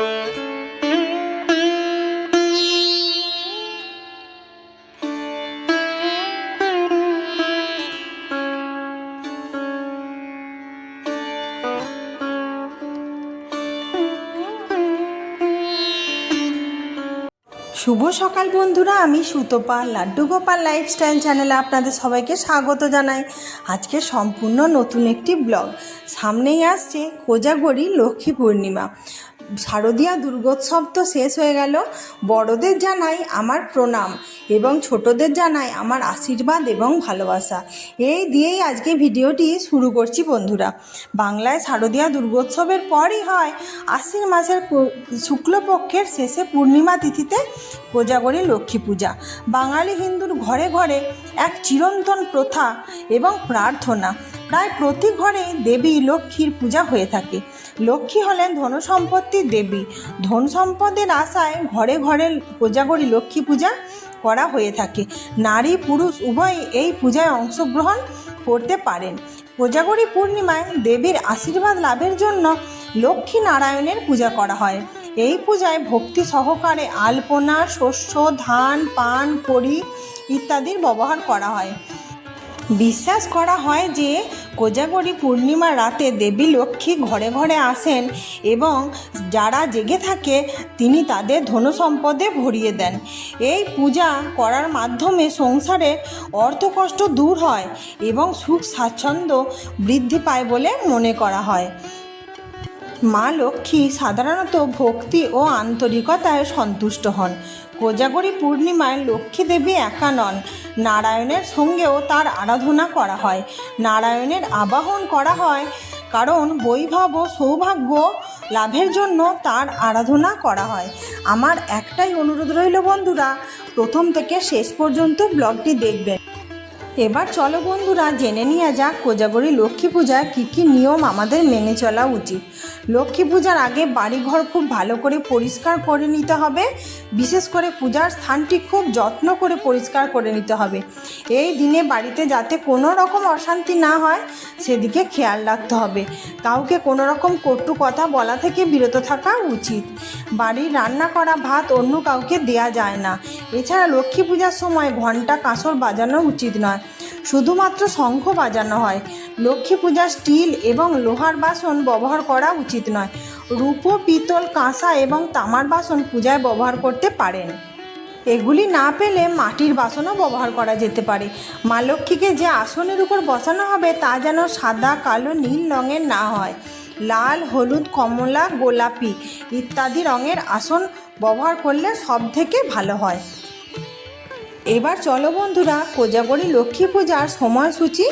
শুভ সকাল বন্ধুরা, আমি সুতপা লাড্ডু গোপাল লাইফস্টাইল চ্যানেলে আপনাদের সবাইকে স্বাগত জানাই। আজকে সম্পূর্ণ নতুন একটি ব্লগ সামনেই আসছে কোজাগরি লক্ষ্মী পূর্ণিমা। শারদীয়া দুর্গোৎসব তো শেষ হয়ে গেল। বড়দের জানাই আমার প্রণাম এবং ছোটদের জানাই আমার আশীর্বাদ এবং ভালোবাসা। এই দিয়েই আজকে ভিডিওটি শুরু করছি বন্ধুরা। বাংলায় শারদীয়া দুর্গোৎসবের পরই হয় আশ্বিন মাসের শুক্লপক্ষের শেষে পূর্ণিমা তিথিতে কোজাগরী লক্ষ্মী পূজা। বাঙালি হিন্দুর ঘরে ঘরে এক চিরন্তন প্রথা এবং প্রার্থনা। প্রায় প্রতি ঘরে দেবী লক্ষ্মীর পূজা হয়ে থাকে। লক্ষ্মী হলেন ধন সম্পত্তির দেবী। ধন সম্পদের আশায় ঘরে ঘরে কোজাগরী লক্ষ্মী পূজা করা হয়ে থাকে। নারী পুরুষ উভয়ই এই পূজায় অংশগ্রহণ করতে পারেন। কোজাগরী পূর্ণিমায় দেবীর আশীর্বাদ লাভের জন্য লক্ষ্মী নারায়ণের পূজা করা হয়। এই পূজায় ভক্তি সহকারে আলপনা, শস্য, ধান, পান, কড়ি ইত্যাদির ব্যবহার করা হয়। বিশ্বাস করা হয় যে কোজাগরী পূর্ণিমা রাতে দেবী লক্ষ্মী ঘরে ঘরে আসেন এবং যারা জেগে থাকে, তিনি তাদের ধন সম্পদে ভরিয়ে দেন। এই পূজা করার মাধ্যমে সংসারের অর্থকষ্ট দূর হয় এবং সুখ স্বাচ্ছন্দ্য বৃদ্ধি পায় বলে মনে করা হয়। মা লক্ষ্মী সাধারণত ভক্তি ও আন্তরিকতায় সন্তুষ্ট হন। কোজাগরী পূর্ণিমায় লক্ষ্মী দেবী একা নন। নারায়ণের সঙ্গেও তার আরাধনা করা হয়। নারায়ণের আবাহন করা হয় কারণ বৈভব ও সৌভাগ্য লাভের জন্য তার আরাধনা করা হয়। আমার একটাই অনুরোধ রইল বন্ধুরা, প্রথম থেকে শেষ পর্যন্ত ব্লগটি দেখবেন। এবার চলো বন্ধুরা, জেনে নেওয়া যাক কোজাগরী লক্ষ্মী পূজায় কী কী নিয়ম আমাদের মেনে চলা উচিত। লক্ষ্মী পূজার আগে বাড়িঘর খুব ভালো করে পরিষ্কার করে নিতে হবে। বিশেষ করে পূজার স্থানটি খুব যত্ন করে পরিষ্কার করে নিতে হবে। এই দিনে বাড়িতে যাতে কোনো রকম অশান্তি না হয়, সেদিকে খেয়াল রাখতে হবে। কাউকে কোনো রকম কটু কথা বলা থেকে বিরত থাকা উচিত। বাড়ির রান্না করা ভাত অন্য কাউকে দেয়া যায় না। এছাড়া লক্ষ্মী পূজার সময় ঘণ্টা কাঁসর বাজানো উচিত নয়। শুধুমাত্র শঙ্খ বাজানো হয়। লক্ষ্মী পূজার স্টিল এবং লোহার বাসন ব্যবহার করা উচিত নয়। রূপো, পিতল, কাঁসা এবং তামার বাসন পূজায় ব্যবহার করতে পারেন। এগুলি না পেলে মাটির বাসনও ব্যবহার করা যেতে পারে। মা লক্ষ্মীকে যে আসনের উপর বসানো হবে তা যেন সাদা, কালো, নীল রঙের না হয়। লাল, হলুদ, কমলা, গোলাপি ইত্যাদি রঙের আসন ব্যবহার করলে সব থেকে ভালো হয়। এবার চলো বন্ধুরা, কোজাগরী লক্ষ্মী পূজার সময়সূচি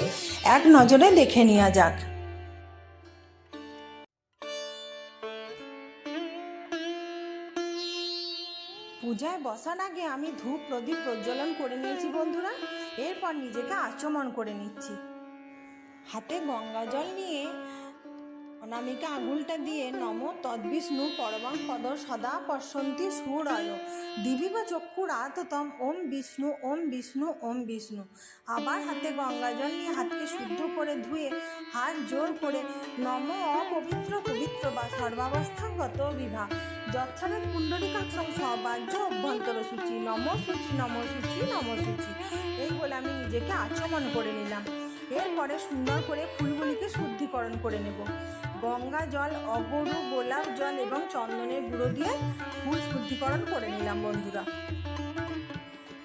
এক নজরে দেখে নেওয়া যাক। পূজায় বসার আগে আমি ধূপ, প্রদীপ প্রজ্বলন করে নিয়েছি বন্ধুরা। এরপর নিজেকে আচমন করে নিচ্ছি। হাতে গঙ্গা জল নিয়ে অনামিকা আঙুলটা দিয়ে নম তদ্বিষ্ণু পরমাং পদ সদা পশ্যন্তি সুরয়। দিবি বা চক্ষুর আততম ওম বিষ্ণু ওম বিষ্ণু ওম বিষ্ণু। আবার হাতে গঙ্গা জল নিয়ে হাতকে শুদ্ধ করে ধুয়ে, হাত জোর করে নম অপবিত্র পবিত্র বা সর্বাবস্থাগত বিভা। যৎসারের পুণ্ডরিকাক্ষম সবাজ্য অভ্যন্তর সূচি, নম সূচি নম সূচি নম সূচি। এই বলে আমি নিজেকে আচমন করে নিলাম। এরপরে সুন্দর করে ফুলগুলিকে শুদ্ধিকরণ করে নেব। গঙ্গা জল, অগরু, গোলাপ জল এবং চন্দনের গুঁড়ো দিয়ে ফুল শুদ্ধিকরণ করে নিলাম বন্ধুরা।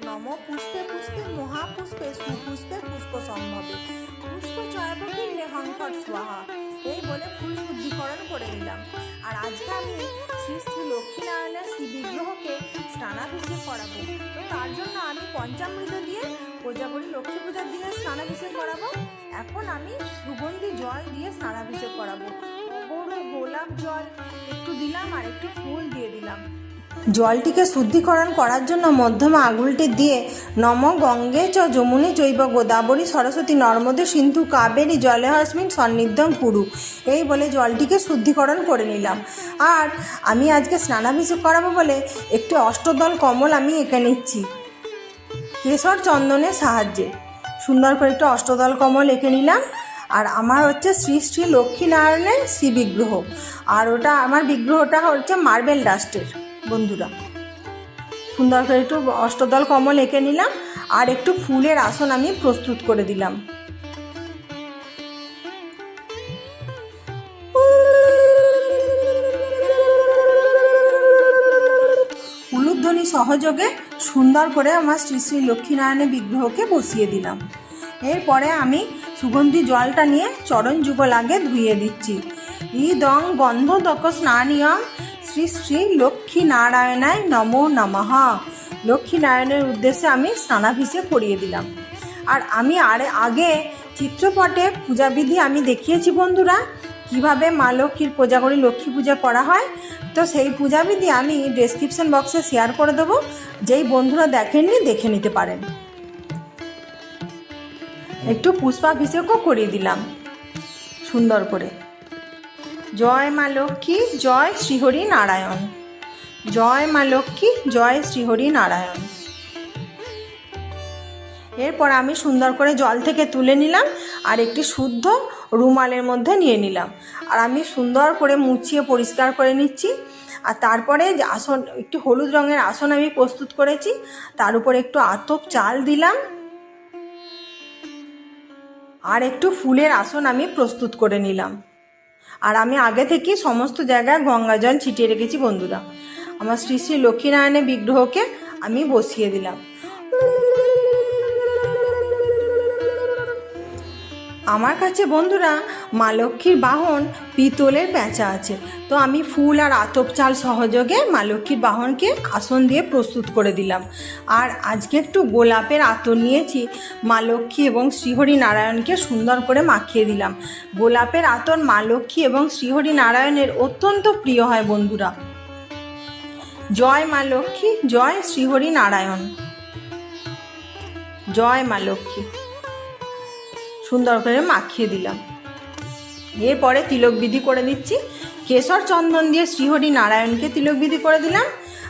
নম পুষ্পে পুষ্পে, মহাপুষ্পে, সুপুষ্পে পুষ্প সম্ভবে। পুষ্প চয়বকিল্লে হংকর স্বাহা। এই বলে ফুল শুদ্ধিকরণ করে নিলাম। আর আজকে আমি শ্রী শ্রী লক্ষ্মীনারায়ণের শ্রী বিগ্রহকে স্নানাভিষেক করাবো। তো তার জন্য আমি পঞ্চামৃত দিয়ে কোজাগরী লক্ষ্মী পূজার দিনে স্নানাভিষেক করাবো। এখন আমি সুগন্ধি জল দিয়ে স্নানাভিষেক করাবো। বড় গোলাপ জল, একটু দিলাম আর একটু ফুল দিয়ে দিলাম। জলটিকে শুদ্ধিকরণ করার জন্য মধ্যমা আঙুলটি দিয়ে নম গঙ্গে চ যমুনে চৈব গোদাবরী সরস্বতী নর্মদে সিন্ধু কাবেরী জলে হস্মিন সন্নিধ্যম পুরু। এই বলে জলটিকে শুদ্ধিকরণ করে নিলাম। আর আমি আজকে স্নানাভিষেক করাবো বলে একটি অষ্টদল কমল আমি এঁকে নিচ্ছি। কেশর চন্দনের সাহায্যে। সুন্দর করে একটু অষ্টদল কমল এঁকে নিলাম, আর আমার হচ্ছে শ্রী শ্রী লক্ষ্মীনারায়ণের শ্রী বিগ্রহ। আর ওটা আমার বিগ্রহটা হচ্ছে মার্বেল ডাস্টের, বন্ধুরা। সুন্দর করে একটু অষ্টদল কমল এঁকে নিলাম, আর একটু ফুলের আসন আমি প্রস্তুত করে দিলাম। উলুধ্বনি সহযোগে সুন্দর করে আমার শ্রী শ্রী লক্ষ্মীনারায়ণের বিগ্রহকে বসিয়ে দিলাম। এরপরে আমি সুগন্ধি জলটা নিয়ে চরণ যুগল আগে ধুয়ে দিচ্ছি। ইদং গন্ধদক স্নানীয়ম শ্রী শ্রী লক্ষ্মী নারায়ণায় নমো নমঃ। লক্ষ্মী নারায়ণের উদ্দেশ্যে আমি স্নানাভিষেক করিয়ে দিলাম। আর আমি আর আগে চিত্রপটে পূজাবিধি আমি দেখিয়েছি বন্ধুরা। কীভাবে মা লক্ষ্মীর পূজা করি লক্ষ্মী পূজা করা হয় তো সেই পূজাবিধি আমি ডেসক্রিপশন বক্সে শেয়ার করে দেবো, যেই বন্ধুরা দেখেননি দেখে নিতে পারেন। একটু পুষ্পাভিষেকও করিয়ে দিলাম, সুন্দর করে। জয় মা লক্ষ্মী, জয় শ্রীহরি নারায়ণ। জয় মা লক্ষ্মী, জয় শ্রীহরি নারায়ণ। এরপর আমি সুন্দর করে জল থেকে তুলে নিলাম আর একটি শুদ্ধ রুমালের মধ্যে নিয়ে নিলাম। আর আমি সুন্দর করে মুছিয়ে পরিষ্কার করে নিচ্ছি। আর তারপরে যে আসন, একটি হলুদ রঙের আসন আমি প্রস্তুত করেছি। তার উপর একটু আতপ চাল দিলাম। আর একটু ফুলের আসন আমি প্রস্তুত করে নিলাম। আর আমি আগে থেকেই সমস্ত জায়গায় গঙ্গা জল ছিটিয়ে রেখেছি বন্ধুরা। আমার শ্রী শ্রী লক্ষ্মীনারায়ণের বিগ্রহকে আমি বসিয়ে দিলাম। আমার কাছে বন্ধুরা, মা লক্ষ্মীর বাহন পিতলের প্যাঁচা আছে। তো আমি ফুল আর আতপ চাল সহযোগে মা লক্ষ্মীর বাহনকে আসন দিয়ে প্রস্তুত করে দিলাম। আর আজকে একটু গোলাপের আতর নিয়েছি, মা লক্ষ্মী এবং শ্রীহরি নারায়ণকে সুন্দর করে মাখিয়ে দিলাম। গোলাপের আতর মা লক্ষ্মী এবং শ্রীহরি নারায়ণের অত্যন্ত প্রিয় হয় বন্ধুরা। জয় মা লক্ষ্মী, জয় শ্রীহরি নারায়ণ জয় মা লক্ষ্মী। সুন্দর করে মাখিয়ে দিলাম। এরপরে তিলক বিধি করে দিচ্ছি কেশর চন্দন দিয়ে শ্রীহরি নারায়ণকে তিলক বিধি করে দিলাম।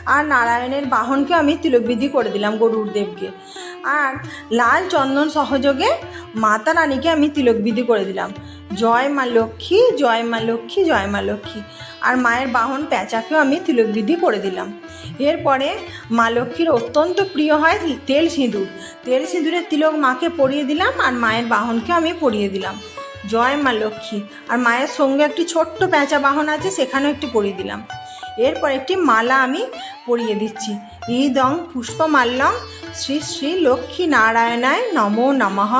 আর নারায়ণের বাহনকে আমি তিলক বিধি করে দিলাম গরুর দেবকে। আর লাল চন্দন সহযোগে মাতা রানীকে আমি তিলক বিধি করে দিলাম। জয় মা লক্ষ্মী, জয় মা লক্ষ্মী, জয় মা লক্ষ্মী। আর মায়ের বাহন প্যাঁচাকেও আমি তিলক বিধি করে দিলাম। এরপরে মা লক্ষ্মীর অত্যন্ত প্রিয় হয় তেল সিঁদুর। তেল সিঁদুরের তিলক মাকে পরিয়ে দিলাম আর মায়ের বাহনকে আমি পরিয়ে দিলাম। জয় মা লক্ষ্মী। আর মায়ের সঙ্গে একটি ছোট্ট প্যাঁচা বাহন আছে, সেখানেও একটি পরিয়ে দিলাম। এরপর একটি মালা আমি পরিয়ে দিচ্ছি। ইদং পুষ্পমাল্যং শ্রী শ্রী লক্ষ্মী নারায়ণায় নমো নমঃ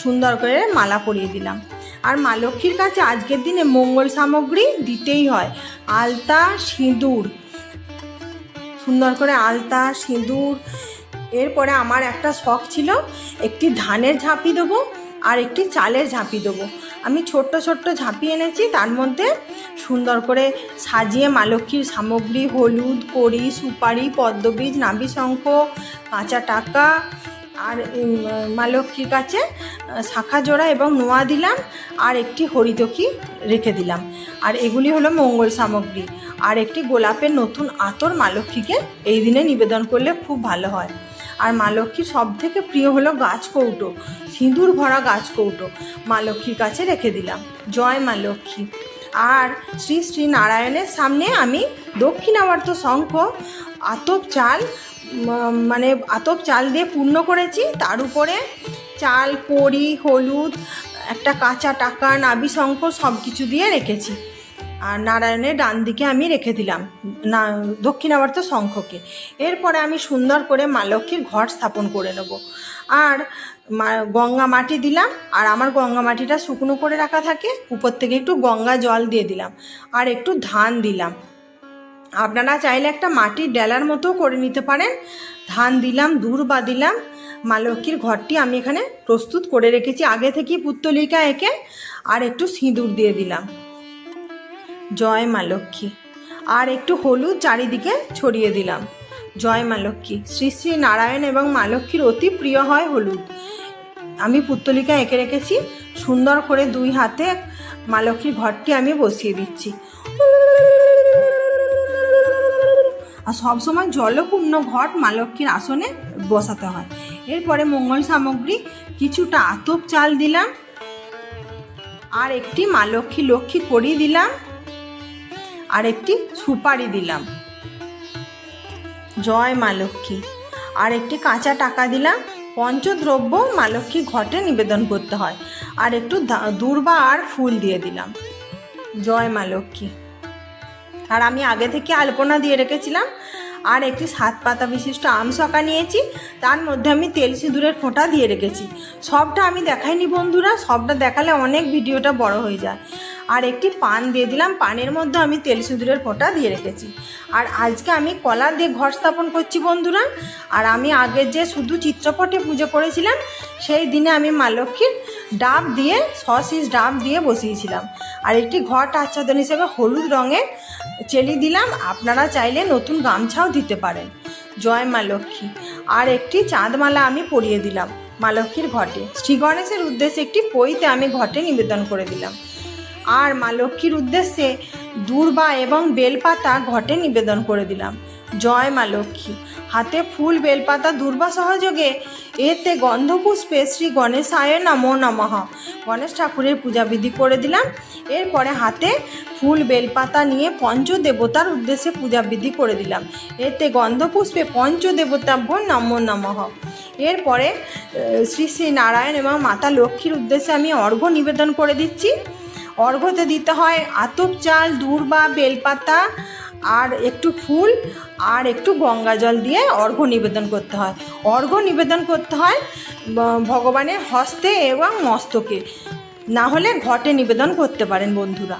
সুন্দর করে মালা পরিয়ে দিলাম। আর মা লক্ষ্মীর কাছে আজকের দিনে মঙ্গল সামগ্রী দিতেই হয়। আলতা, সিঁদুর। সুন্দর করে আলতা, সিঁদুর। এরপরে আমার একটা শখ ছিল, একটি ধানের ঝাঁপি দেবো আর একটি চালের ঝাঁপি দেবো। আমি ছোট্ট ছোট্ট ঝাঁপি এনেছি, তার মধ্যে সুন্দর করে সাজিয়ে মা লক্ষ্মীর সামগ্রী, হলুদ, কড়ি, সুপারি, পদ্মবীজ নাভি শঙ্খ কাঁচা টাকা আর মা লক্ষ্মীর কাছে শাখা জোড়া এবং নোয়া দিলাম, আর একটি হরিতকি রেখে দিলাম। আর এগুলি হলো মঙ্গল সামগ্রী। আর একটি গোলাপের নতুন আতর মা লক্ষ্মীকে এই দিনে নিবেদন করলে খুব ভালো হয়। আর মা লক্ষ্মীর সব থেকে প্রিয় হলো গাছ কৌটো, সিঁদুর ভরা গাছ কৌটো মা লক্ষ্মীর কাছে রেখে দিলাম। জয় মা লক্ষ্মী। আর শ্রী শ্রী নারায়ণের সামনে আমি দক্ষিণাবর্ত শঙ্খ, আতপ চাল মানে আতপ চাল দিয়ে পূর্ণ করেছি। তার উপরে চাল, কড়ি, হলুদ, একটা কাঁচা টাকা, নাবি শঙ্খ সব কিছু দিয়ে রেখেছি। আর নারায়ণের ডান দিকে আমি রেখে দিলাম, না, দক্ষিণাবর্ত শঙ্খকে। এরপরে আমি সুন্দর করে মা লক্ষ্মীর ঘর স্থাপন করে নেব। আর গঙ্গা মাটি দিলাম, আর আমার গঙ্গা মাটিটা শুকনো করে রাখা থাকে, উপর থেকে একটু গঙ্গা জল দিয়ে দিলাম, আর একটু ধান দিলাম। আপনারা চাইলে একটা মাটির ডেলার মতো করে নিতে পারেন। ধান দিলাম দূর বা দিলাম। মা লক্ষ্মীর ঘরটি আমি এখানে প্রস্তুত করে রেখেছি। আগে থেকেই পুত্তলিকা এঁকে আর একটু সিঁদুর দিয়ে দিলাম। জয় মা লক্ষ্মী। আর একটু হলুদ চারিদিকে ছড়িয়ে দিলাম। জয় মা লক্ষ্মী। শ্রী শ্রী নারায়ণ এবং মা লক্ষ্মীর অতি প্রিয় হয় হলুদ। আমি পুত্তলিকা এঁকে রেখেছি। সুন্দর করে দুই হাতে মা লক্ষ্মীর ঘরটি আমি বসিয়ে দিচ্ছি। আর সবসময় জলপূর্ণ ঘট মা লক্ষ্মীর আসনে বসাতে হয়। এরপরে মঙ্গল সামগ্রী, কিছুটা আতপ চাল দিলাম আর একটি মা লক্ষ্মী লক্ষ্মী করি দিলাম আর একটি সুপারি দিলাম। জয় মা লক্ষ্মী। আর একটি কাঁচা টাকা দিলাম। পঞ্চদ্রব্য মা লক্ষ্মী ঘটে নিবেদন করতে হয়। আর একটু দূর্বা আর ফুল দিয়ে দিলাম। জয় মা লক্ষ্মী। আর আমি আগে থেকে আলপনা দিয়ে রেখেছিলাম আর একটি সাত পাতা বিশিষ্ট আম সকা নিয়েছি। তার মধ্যে আমি তেল সিঁদুরের ফোঁটা দিয়ে রেখেছি। সবটা আমি দেখাইনি বন্ধুরা, সবটা দেখালে অনেক ভিডিওটা বড় হয়ে যায়। আর একটি পান দিয়ে দিলাম। পানের মধ্যে আমি তেল সিঁদুরের ফোঁটা দিয়ে রেখেছি। আর আজকে আমি কলা দিয়ে ঘর স্থাপন করছি বন্ধুরা। আর আমি আগে যে শুধু চিত্রপটে পুজো করেছিলাম, সেই দিনে আমি মা লক্ষ্মীর ডাব দিয়ে, সসিস ডাব দিয়ে বসিয়েছিলাম। আর একটি ঘট আচ্ছাদন হিসেবে হলুদ রঙের চেলি দিলাম। আপনারা চাইলে নতুন গামছাও দিতে পারেন। জয় মা লক্ষ্মী। আর একটি চাঁদমালা আমি পরিয়ে দিলাম মা লক্ষ্মীর ঘটে। শ্রী গণেশের উদ্দেশ্যে একটি পইতে আমি ঘটে নিবেদন করে দিলাম। আর মা লক্ষ্মীর উদ্দেশ্যে দূর্বা এবং বেলপাতা ঘটে নিবেদন করে দিলাম। জয় মা লক্ষ্মী। হাতে ফুল, বেলপাতা, দুর্বা সহযোগে এতে গন্ধপুষ্পে শ্রী গণেশায় নমো নমঃ। গণেশ ঠাকুরের পূজাবিধি করে দিলাম। এরপরে হাতে ফুল, বেলপাতা নিয়ে পঞ্চদেবতার উদ্দেশ্যে পূজাবিধি করে দিলাম। এতে গন্ধপুষ্পে পঞ্চদেবতাভ্য নমো নমঃ। এরপরে শ্রী শ্রী নারায়ণ এবং মাতা লক্ষ্মীর উদ্দেশ্যে আমি অর্ঘ্য নিবেদন করে দিচ্ছি। অর্ঘ্যতে দিতে হয়। আতপ চাল, দূর্বা, বেলপাতা আর একটু ফুল আর একটু গঙ্গা জল দিয়ে অর্ঘ্য নিবেদন করতে হয়। অর্ঘ্য নিবেদন করতে হয় ভগবানের হস্তে এবং মস্তকে। না হলে ঘটে নিবেদন করতে পারেন বন্ধুরা।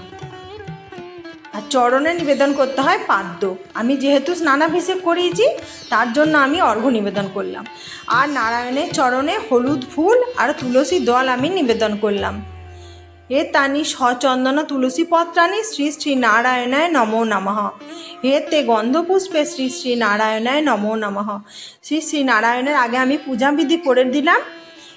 আর চরণে নিবেদন করতে হয় পাদ্য। আমি যেহেতু স্নানাভিষেক করিয়েছি, তার জন্য আমি অর্ঘ্য নিবেদন করলাম। আর নারায়ণের চরণে হলুদ ফুল আর তুলসী দল আমি নিবেদন করলাম। হে তানি সচন্দন তুলসী পত্রানি শ্রী শ্রী নারায়ণায় নমো নমঃ। হে তে গন্ধপুষ্পে শ্রী শ্রী নারায়ণায় নমো নমঃ। শ্রী শ্রী নারায়ণের আগে আমি পূজাবিধি করে দিলাম।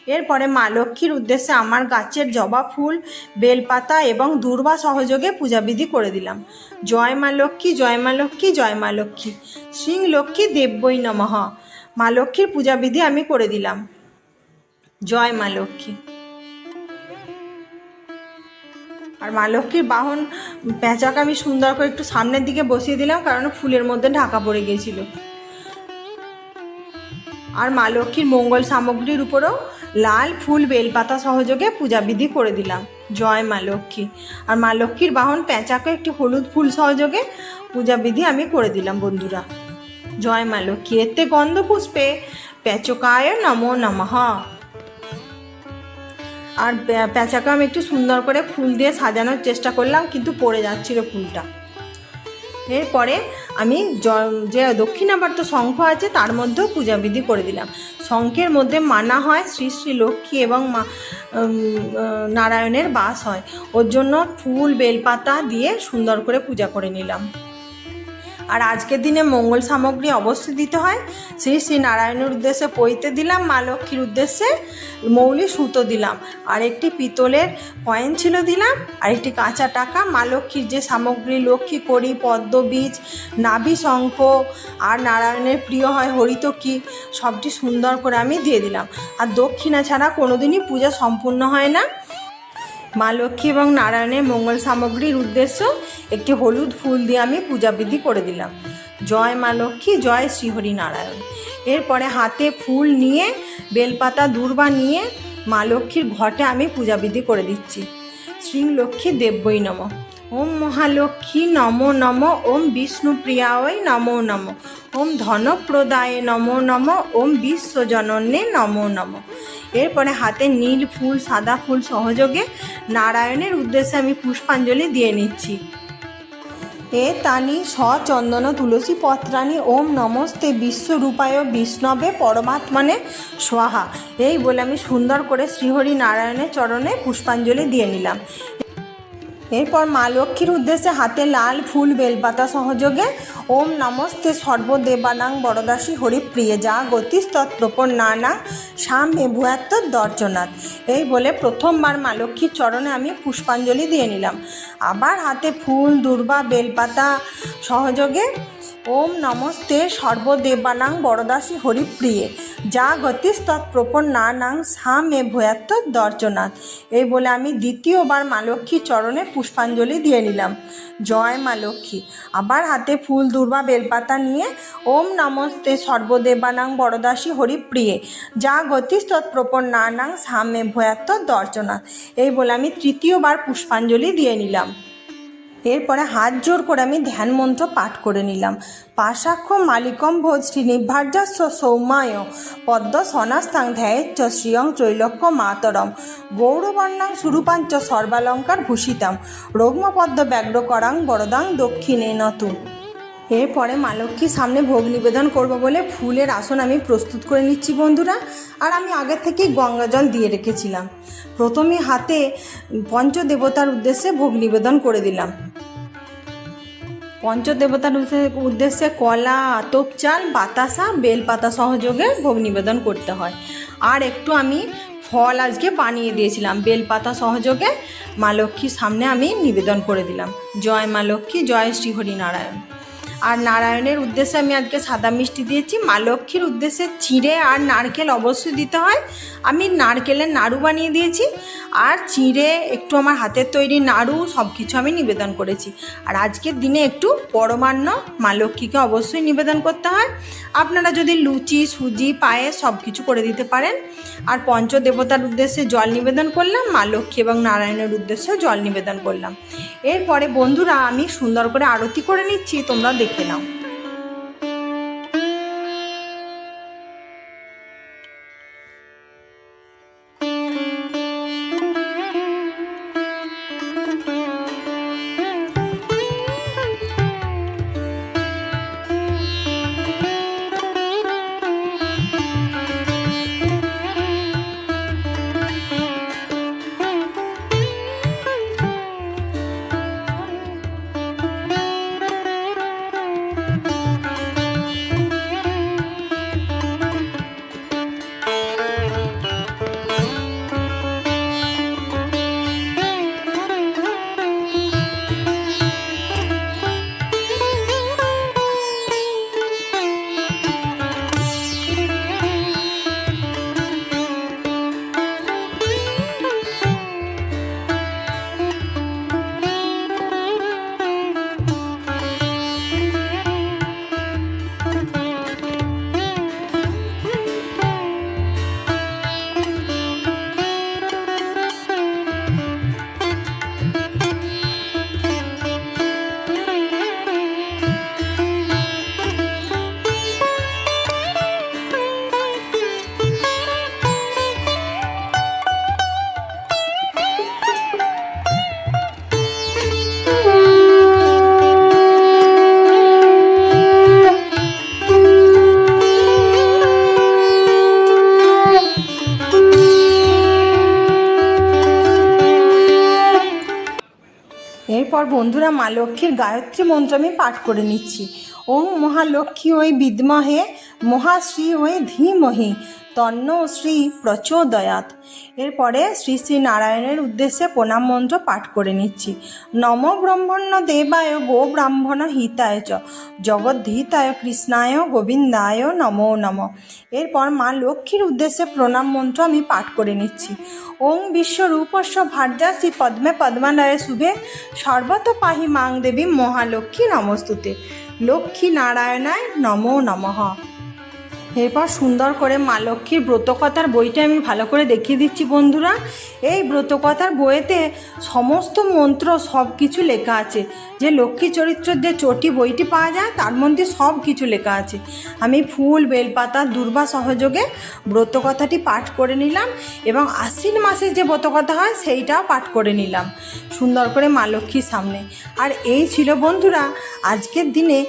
এরপরে মা লক্ষ্মীর উদ্দেশ্যে আমার গাছের জবা ফুল, বেলপাতা এবং দুর্বা সহযোগে পূজাবিধি করে দিলাম। জয় মা লক্ষ্মী, জয় মা লক্ষ্মী, জয় মা লক্ষ্মী। শ্রী লক্ষ্মী দেব্যই নমঃ। মা লক্ষ্মীর পূজাবিধি আমি করে দিলাম। জয় মা লক্ষ্মী। আর মা লক্ষ্মীর বাহন পেঁচাকে আমি সুন্দর করে একটু সামনের দিকে বসিয়ে দিলাম, কারণ ফুলের মধ্যে ঢাকা পড়ে গিয়েছিল আর মা লক্ষ্মীর মঙ্গল সামগ্রীর উপরেও লাল ফুল বেলপাতা সহযোগে পূজাবিধি করে দিলাম। জয় মা লক্ষ্মী। আর মা লক্ষ্মীর বাহন পেঁচাকে একটি হলুদ ফুল সহযোগে পূজাবিধি আমি করে দিলাম, বন্ধুরা। জয় মা লক্ষ্মী। এতে গন্ধ পুষ্পে পেচকায় নমো নমঃ। আর পে- পেঁচাকে আমি একটু সুন্দর করে ফুল দিয়ে সাজানোর চেষ্টা করলাম, কিন্তু পড়ে যাচ্ছিল ফুলটা। এরপরে আমি যে দক্ষিণাবর্ত শঙ্খ আছে, তার মধ্যেও পূজাবিধি করে দিলাম। শঙ্খের মধ্যে মানা হয়, শ্রী শ্রী লক্ষ্মী এবং মা নারায়ণের বাস হয়। ওর জন্য ফুল, বেলপাতা দিয়ে সুন্দর করে পূজা করে নিলাম। আর আজকের দিনে মঙ্গল সামগ্রী অবশ্যই দিতে হয়। শ্রী শ্রী নারায়ণের উদ্দেশ্যে পইতে দিলাম, মা লক্ষ্মীর উদ্দেশ্যে মৌলি সুতো দিলাম। আর একটি পিতলের কয়েন ছিল দিলাম, আর একটি কাঁচা টাকা, মা লক্ষ্মীর যে সামগ্রী, লক্ষ্মী করি পদ্মবীজ নাভি শঙ্খ, আর নারায়ণের প্রিয় হয় হরিতকি, সবটি সুন্দর করে আমি দিয়ে দিলাম। আর দক্ষিণা ছাড়া কোনোদিনই পূজা সম্পূর্ণ হয় না। মা লক্ষ্মী এবং নারায়ণের মঙ্গল সামগ্রীর উদ্দেশ্য একটি হলুদ ফুল দিয়ে আমি পূজাবিধি করে দিলাম। জয় মা লক্ষ্মী, জয় শ্রীহরি নারায়ণ। এরপরে হাতে ফুল নিয়ে, বেলপাতা, দূর্বা নিয়ে মা লক্ষ্মীর ঘটে আমি পূজাবিধি করে দিচ্ছি। শ্রী লক্ষ্মী দেব্যই নম ওম মহালক্ষ্মী নম নম, ওম বিষ্ণুপ্রিয়ায় নমো নম, ওম ধনপ্রদায়ে নমো নম, ওম বিশ্বজননে নমো নম। এরপরে হাতে নীল ফুল, সাদা ফুল সহযোগে নারায়ণের উদ্দেশ্যে আমি পুষ্পাঞ্জলি দিয়ে নিচ্ছি। এ তানি সচন্দন তুলসী পত্রানি ওম নমস্তে বিশ্বরূপায় বিষ্ণবে পরমাত্মানে স্বাহা। এই বলে আমি সুন্দর করে শ্রীহরি নারায়ণের চরণে পুষ্পাঞ্জলি দিয়ে নিলাম। এরপর মা লক্ষ্মীর উদ্দেশ্যে হাতে লাল ফুল বেলপাতা সহযোগে ওম নমস্তে সর্বদেবানাং বরদাসী হরিপ্রিয়ে যা গতিস্তৎপ্রপর নানা সামে ভূয়াত্ম দর্জনাথ। এই বলে প্রথমবার মা লক্ষ্মীর চরণে আমি পুষ্পাঞ্জলি দিয়ে নিলাম। আবার হাতে ফুল, দুর্বা, বেলপাতা সহযোগে ওম নমস্তে সর্বদেবানাং বরদাসী হরিপ্রিয়ে। যা গতিস্তৎ প্রপন না নাং সা মে ভয়াত্ম দর্শনাথ এই বলে আমি দ্বিতীয়বার মা লক্ষ্মীর চরণে পুষ্পাঞ্জলি দিয়ে নিলাম। জয় মা লক্ষ্মী। আবার হাতে ফুল, দুর্বা, বেলপাতা নিয়ে ওম নমস্তে সর্বদেবানাং বড়দাসী হরিপ্রিয়ে। যা গতিস্তৎ প্রপন না নাং সা মে ভয়াত্ম দর্শনাথ এই বলে আমি তৃতীয়বার পুষ্পাঞ্জলি দিয়ে নিলাম। এরপরে হাত জোর করে আমি ধ্যান মন্ত্র পাঠ করে নিলাম। পাশাক্ষ মালিকম ভোজ শ্রীনির্ভার্যস্ব সৌমায় পদ্ম সনাস্তাং ধ্যায়চ্চ শ্রিয়ং ত্রৈলক্য মাতরম। গৌরবর্ণাং সুরূপাঞ্চ সর্বালঙ্কার ভূষিতাম। রোগ্মপদ্ম ব্যগ্র করাং বরদাং দক্ষিণে নতু। এরপরে মা লক্ষ্মীর সামনে ভোগ নিবেদন করব বলে ফুলের আসন আমি প্রস্তুত করে নিচ্ছি বন্ধুরা। আর আমি আগে থেকেই গঙ্গা জল দিয়ে রেখেছিলাম। প্রথমে হাতে পঞ্চদেবতার উদ্দেশ্যে ভোগ নিবেদন করে দিলাম। পঞ্চদেবতার উদ্দেশ্যে কলা, আতপ চাল, বাতাসা, বেলপাতা সহযোগে ভোগ নিবেদন করতে হয়। আর একটু আমি ফল আজকে বানিয়ে দিয়েছিলাম। বেলপাতা সহযোগে মা লক্ষ্মীর সামনে আমি নিবেদন করে দিলাম। জয় মা লক্ষ্মী, জয় শ্রী হরিনারায়ণ। আর নারায়ণের উদ্দেশ্যে আমি আজকে সাদা মিষ্টি দিয়েছি। মা লক্ষ্মীর উদ্দেশ্যে চিঁড়ে আর নারকেল অবশ্যই দিতে হয়। আমি নারকেলের নাড়ু বানিয়ে দিয়েছি। আর চিঁড়ে একটু আমার হাতের তৈরি নাড়ু সব কিছু আমি নিবেদন করেছি। আর আজকের দিনে একটু পরমান্ন মা লক্ষ্মীকে অবশ্যই নিবেদন করতে হয়। আপনারা যদি লুচি, সুজি, পায়েস সব কিছু করে দিতে পারেন। আর পঞ্চদেবতার উদ্দেশ্যে জল নিবেদন করলাম। মা লক্ষ্মী এবং নারায়ণের উদ্দেশ্যে জল নিবেদন করলাম। এরপরে বন্ধুরা আমি সুন্দর করে আরতি করে নিচ্ছি। তোমরা দেখে excellent. বন্ধুরা, মা লক্ষ্মীর গায়ত্রী মন্ত্র আমি পাঠ করে নিচ্ছি। ওং মহালক্ষ্মী ওই বিদ্মহে, মহাশ্রী ওই ধীমহি তন্ন শ্রী প্রচোদয়াত এরপরে শ্রী শ্রী নারায়ণের উদ্দেশ্যে প্রণাম মন্ত্র পাঠ করে নিচ্ছি। নম ব্রহ্মণ্য দেবায় গো ব্রাহ্মণ হিতায় চ জগদ্ধিতায় কৃষ্ণায় গোবিন্দায় নমো নম। এরপর মা লক্ষ্মীর উদ্দেশ্যে প্রণাম মন্ত্র আমি পাঠ করে নিচ্ছি। ওং বিশ্বরূপস্য ভার্যাসি পদ্মে পদ্মালয়ে শুভে, সর্বত পাহি মাং দেবী মহালক্ষ্মী নমস্তুতে। লক্ষ্মী নারায়ণায় নমো নমঃ। এরপর সুন্দর করে মা লক্ষ্মীর ব্রতকথার বইটা আমি ভালো করে দেখিয়ে দিচ্ছি বন্ধুরা। এই ব্রতকথার বইয়েতে সমস্ত মন্ত্র সব কিছু লেখা আছে। যে লক্ষ্মী চরিত্রের যে চটি বইটি পাওয়া যায়, তার মধ্যে সব কিছু লেখা আছে। আমি ফুল, বেলপাতা, দুর্বা সহযোগে ব্রতকথাটি পাঠ করে নিলাম এবং আশ্বিন মাসের যে ব্রতকথা হয়, সেইটাও পাঠ করে নিলাম। সুন্দর করে মা লক্ষ্মীর সামনে। আর এই ছিল বন্ধুরা, আজকের দিনে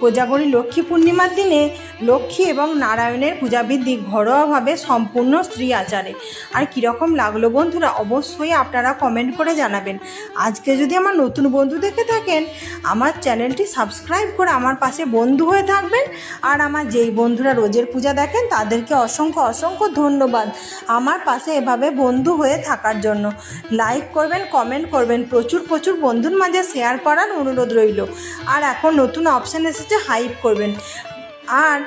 কোজাগরী লক্ষ্মী পূর্ণিমার দিনে লক্ষ্মী এবং নারায়ণের পূজাবিধি ঘরোয়াভাবে সম্পূর্ণ স্ত্রী আচারে। আর কীরকম লাগল বন্ধুরা অবশ্যই আপনারা কমেন্ট করে জানাবেন। আজকে যদি আমার নতুন বন্ধু দেখে থাকেন, আমার চ্যানেলটি সাবস্ক্রাইব করে আমার পাশে বন্ধু হয়ে থাকবেন। আর আমার যেই বন্ধুরা রোজের পূজা দেখেন, তাদেরকে অসংখ্য অসংখ্য ধন্যবাদ আমার পাশে এভাবে বন্ধু হয়ে থাকার জন্য। লাইক করবেন কমেন্ট করবেন, প্রচুর প্রচুর বন্ধুর মাঝে শেয়ার করার অনুরোধ রইল। আর এখন নতুন অপশান এসেছে হাইপ করবেন। আর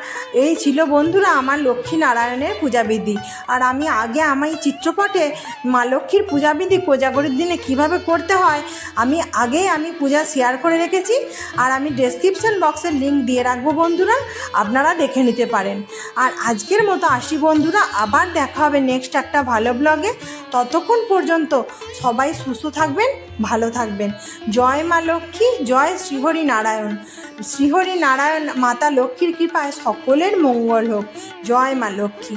এই ছিল বন্ধুরা আমার লক্ষ্মী নারায়ণের পূজাবিধি। আর আমি আগে আমার এই চিত্রপটে মা লক্ষ্মীর পূজাবিধি কোজাগরির দিনে কীভাবে করতে হয়, আমি আগেই আমি পূজা শেয়ার করে রেখেছি। আর আমি ডেসক্রিপশন বক্সের লিঙ্ক দিয়ে রাখব বন্ধুরা, আপনারা দেখে নিতে পারেন। আর আজকের মতো আসি বন্ধুরা, আবার দেখা হবে নেক্সট একটা ভালো ব্লগে ততক্ষণ পর্যন্ত সবাই সুস্থ থাকবেন, ভালো থাকবেন। জয় মা লক্ষ্মী, জয় শ্রীহরি নারায়ণ শ্রীহরি নারায়ণ মাতা লক্ষ্মীর কৃপায় সকলের মঙ্গল হোক। জয় মা লক্ষ্মী।